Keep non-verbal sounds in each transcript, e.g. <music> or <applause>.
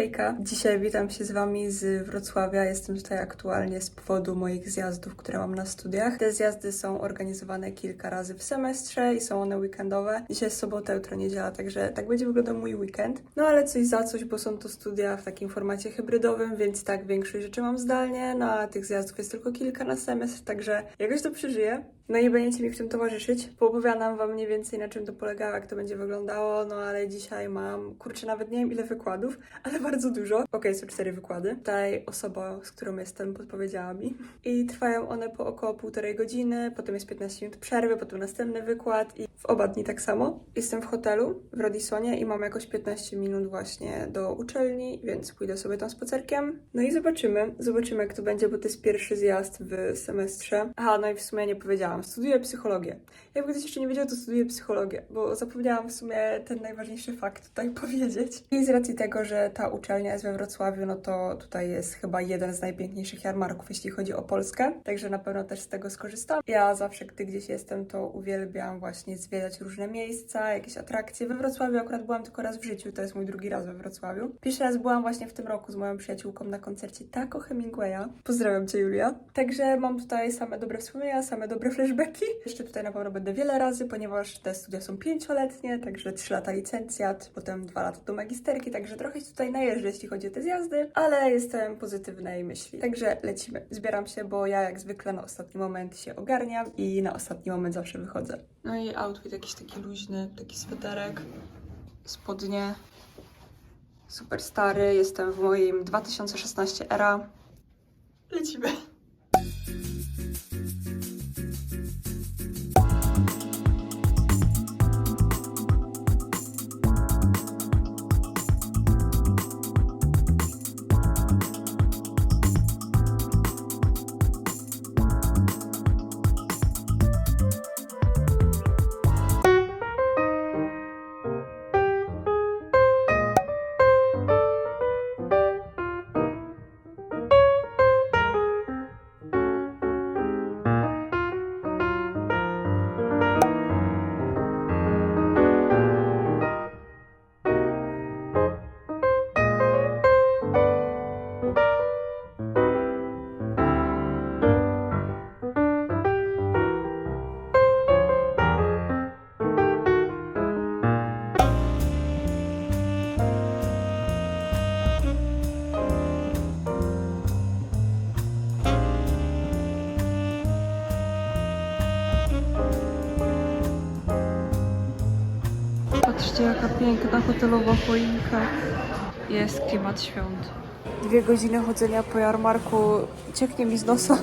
Hejka, dzisiaj witam się z Wami z Wrocławia. Jestem tutaj aktualnie z powodu moich zjazdów, które mam na studiach. Te zjazdy są organizowane kilka razy w semestrze i są one weekendowe. Dzisiaj jest sobota, jutro niedziela, także tak będzie wyglądał mój weekend. No ale coś za coś, bo są to studia w takim formacie hybrydowym, więc tak, większość rzeczy mam zdalnie, no a tych zjazdów jest tylko kilka na semestr, także jakoś to przeżyję. No i będziecie mi w tym towarzyszyć. Poopowiadam Wam mniej więcej na czym to polegało, jak to będzie wyglądało, no ale dzisiaj mam, kurczę, nawet nie wiem ile wykładów, <laughs> ale bardzo dużo. Okej, są cztery wykłady. Tutaj osoba, z którą jestem, podpowiedziała mi. I trwają one po około półtorej godziny, potem jest 15 minut przerwy, potem następny wykład i w oba dni tak samo. Jestem w hotelu w Radisonie i mam jakoś 15 minut właśnie do uczelni, więc pójdę sobie tam spacerkiem. No i zobaczymy, zobaczymy jak to będzie, bo to jest pierwszy zjazd w semestrze. Aha, no i w sumie nie powiedziałam, studiuję psychologię. Jakby ktoś jeszcze nie wiedział, to studiuję psychologię, bo zapomniałam w sumie ten najważniejszy fakt tutaj <laughs> powiedzieć. I z racji tego, że ta uczelnia jest we Wrocławiu, no to tutaj jest chyba jeden z najpiękniejszych jarmarków, jeśli chodzi o Polskę, także na pewno też z tego skorzystam. Ja zawsze, gdy gdzieś jestem, to uwielbiam właśnie zwiedzać różne miejsca, jakieś atrakcje. We Wrocławiu akurat byłam tylko raz w życiu, to jest mój drugi raz we Wrocławiu. Pierwszy raz byłam właśnie w tym roku z moją przyjaciółką na koncercie Taco Hemingwaya. Pozdrawiam Cię, Julia. Także mam tutaj same dobre wspomnienia, same dobre <laughs> flashbacki. Jeszcze tutaj na pewno będę wiele razy, ponieważ te studia są pięcioletnie, także 3 lata licencjat, potem 2 lata do magisterki, także trochę się tutaj najeżdżę, jeśli chodzi o te zjazdy, ale jestem pozytywnej myśli. Także lecimy. Zbieram się, bo ja jak zwykle na ostatni moment się ogarniam i na ostatni moment zawsze wychodzę. No i outfit jakiś taki luźny, taki sweterek, spodnie. Super stary, jestem w moim 2016 era. Lecimy. Jaka piękna hotelowa choinka. Jest klimat świąt. Dwie godziny chodzenia po jarmarku cieknie mi z nosa.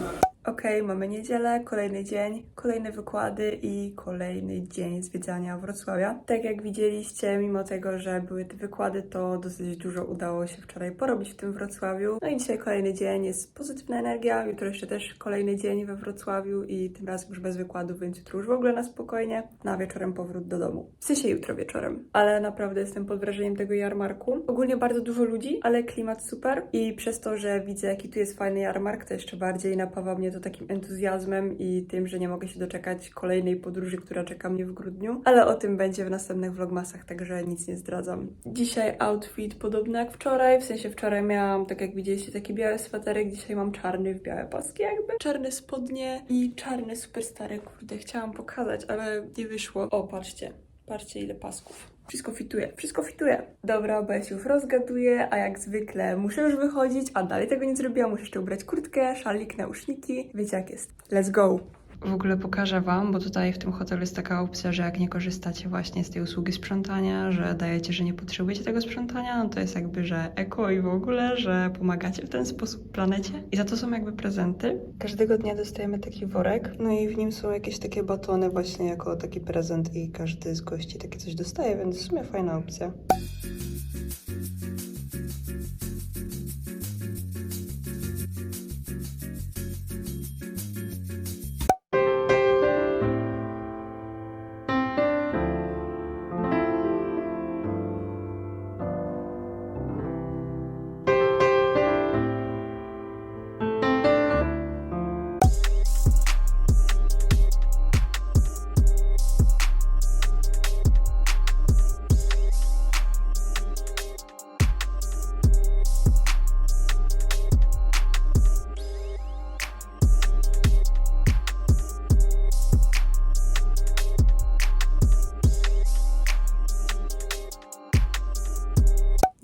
Okej, mamy niedzielę, kolejny dzień, kolejne wykłady i kolejny dzień zwiedzania Wrocławia. Tak jak widzieliście, mimo tego, że były te wykłady, to dosyć dużo udało się wczoraj porobić w tym Wrocławiu. No i dzisiaj kolejny dzień, jest pozytywna energia, jutro jeszcze też kolejny dzień we Wrocławiu i tym razem już bez wykładów, więc jutro już w ogóle na spokojnie, na wieczorem powrót do domu. W sensie jutro wieczorem, ale naprawdę jestem pod wrażeniem tego jarmarku. Ogólnie bardzo dużo ludzi, ale klimat super i przez to, że widzę jaki tu jest fajny jarmark, to jeszcze bardziej napawa mnie to takim entuzjazmem i tym, że nie mogę się doczekać kolejnej podróży, która czeka mnie w grudniu, ale o tym będzie w następnych vlogmasach, także nic nie zdradzam. Dzisiaj outfit podobny jak wczoraj, w sensie wczoraj miałam, tak jak widzieliście, taki biały sweterek, dzisiaj mam czarny w białe paski jakby. Czarne spodnie i czarny super stary, kurde, chciałam pokazać, ale nie wyszło. O, patrzcie, patrzcie ile pasków. Wszystko fituje, wszystko fituje. Dobra, bo ja się już rozgaduję, a jak zwykle muszę już wychodzić, a dalej tego nie zrobiłam. Muszę jeszcze ubrać kurtkę, szalik, nauszniki. Wiecie jak jest. Let's go! W ogóle pokażę Wam, bo tutaj w tym hotelu jest taka opcja, że jak nie korzystacie właśnie z tej usługi sprzątania, że dajecie, że nie potrzebujecie tego sprzątania, no to jest jakby, że eko i w ogóle, że pomagacie w ten sposób planecie. I za to są jakby prezenty. Każdego dnia dostajemy taki worek, no i w nim są jakieś takie batony właśnie jako taki prezent i każdy z gości takie coś dostaje, więc w sumie fajna opcja.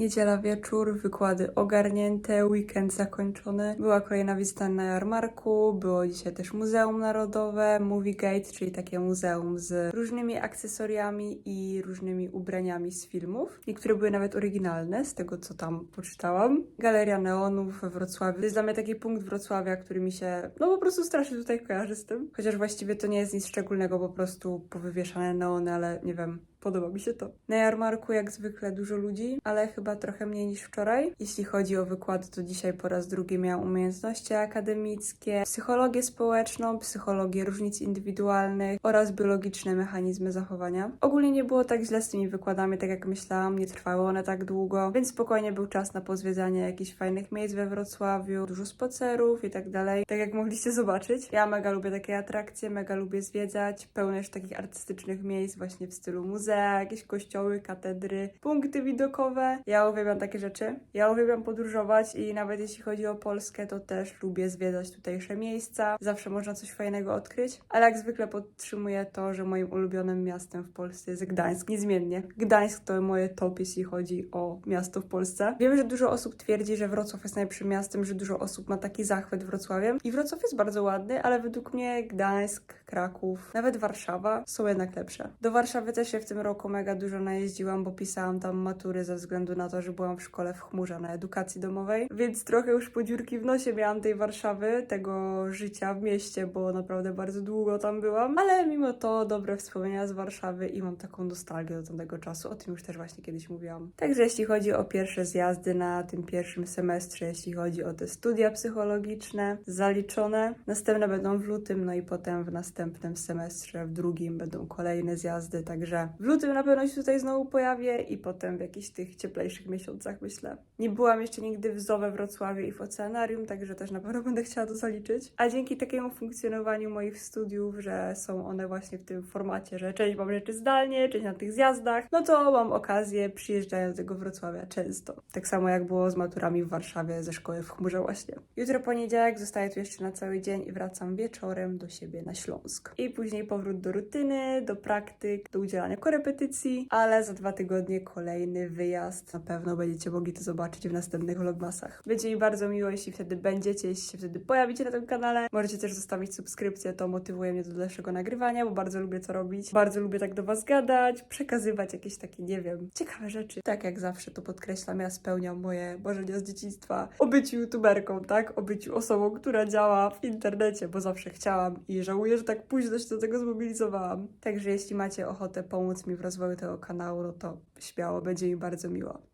Niedziela wieczór, wykłady ogarnięte, weekend zakończony. Była kolejna wizyta na jarmarku, było dzisiaj też Muzeum Narodowe, Movie Gate, czyli takie muzeum z różnymi akcesoriami i różnymi ubraniami z filmów. Niektóre były nawet oryginalne, z tego co tam poczytałam. Galeria Neonów we Wrocławiu. To jest dla mnie taki punkt Wrocławia, który mi się, no po prostu strasznie tutaj kojarzy z tym. Chociaż właściwie to nie jest nic szczególnego, po prostu powywieszane neony, ale nie wiem, Podoba mi się to. Na jarmarku jak zwykle dużo ludzi, ale chyba trochę mniej niż wczoraj. Jeśli chodzi o wykłady, to dzisiaj po raz drugi miałam umiejętności akademickie, psychologię społeczną, psychologię różnic indywidualnych oraz biologiczne mechanizmy zachowania. Ogólnie nie było tak źle z tymi wykładami, tak jak myślałam, nie trwały one tak długo, więc spokojnie był czas na pozwiedzanie jakichś fajnych miejsc we Wrocławiu, dużo spacerów i tak dalej. Tak jak mogliście zobaczyć, ja mega lubię takie atrakcje, mega lubię zwiedzać, pełno już takich artystycznych miejsc właśnie w stylu muzea, jakieś kościoły, katedry, punkty widokowe. Ja uwielbiam takie rzeczy. Ja uwielbiam podróżować i nawet jeśli chodzi o Polskę, to też lubię zwiedzać tutejsze miejsca. Zawsze można coś fajnego odkryć, ale jak zwykle podtrzymuję to, że moim ulubionym miastem w Polsce jest Gdańsk, niezmiennie. Gdańsk to moje top, jeśli chodzi o miasto w Polsce. Wiem, że dużo osób twierdzi, że Wrocław jest najlepszym miastem, że dużo osób ma taki zachwyt Wrocławiem i Wrocław jest bardzo ładny, ale według mnie Gdańsk, Kraków, nawet Warszawa są jednak lepsze. Do Warszawy też się w tym roku mega dużo najeździłam, bo pisałam tam matury ze względu na to, że byłam w szkole w chmurze na edukacji domowej, więc trochę już po dziurki w nosie miałam tej Warszawy, tego życia w mieście, bo naprawdę bardzo długo tam byłam, ale mimo to dobre wspomnienia z Warszawy i mam taką nostalgię do tamtego czasu, o tym już też właśnie kiedyś mówiłam. Także jeśli chodzi o pierwsze zjazdy na tym pierwszym semestrze, jeśli chodzi o te studia psychologiczne, zaliczone, następne będą w lutym, no i potem w następnym semestrze, w drugim będą kolejne zjazdy, także w lutym na pewno się tutaj znowu pojawię i potem w jakichś tych cieplejszych miesiącach, myślę. Nie byłam jeszcze nigdy w zoo we Wrocławiu i w oceanarium, także też na pewno będę chciała to zaliczyć. A dzięki takiemu funkcjonowaniu moich studiów, że są one właśnie w tym formacie, że część mam rzeczy zdalnie, część na tych zjazdach, no to mam okazję przyjeżdżając do tego Wrocławia często. Tak samo jak było z maturami w Warszawie ze szkoły w chmurze właśnie. Jutro poniedziałek zostaję tu jeszcze na cały dzień i wracam wieczorem do siebie na Śląsk. I później powrót do rutyny, do praktyk, do udzielania korepetycji, ale za dwa tygodnie kolejny wyjazd. Na pewno będziecie mogli to zobaczyć w następnych vlogmasach. Będzie mi bardzo miło, jeśli wtedy będziecie, jeśli się wtedy pojawicie na tym kanale. Możecie też zostawić subskrypcję, to motywuje mnie do dalszego nagrywania, bo bardzo lubię to robić. Bardzo lubię tak do Was gadać, przekazywać jakieś takie, nie wiem, ciekawe rzeczy. Tak jak zawsze to podkreślam, ja spełniam moje marzenia z dzieciństwa o byciu youtuberką, tak? O byciu osobą, która działa w internecie, bo zawsze chciałam i żałuję, że tak późno się do tego zmobilizowałam. Także jeśli macie ochotę pomóc mi w rozwoju tego kanału, no to śmiało, będzie mi bardzo miło.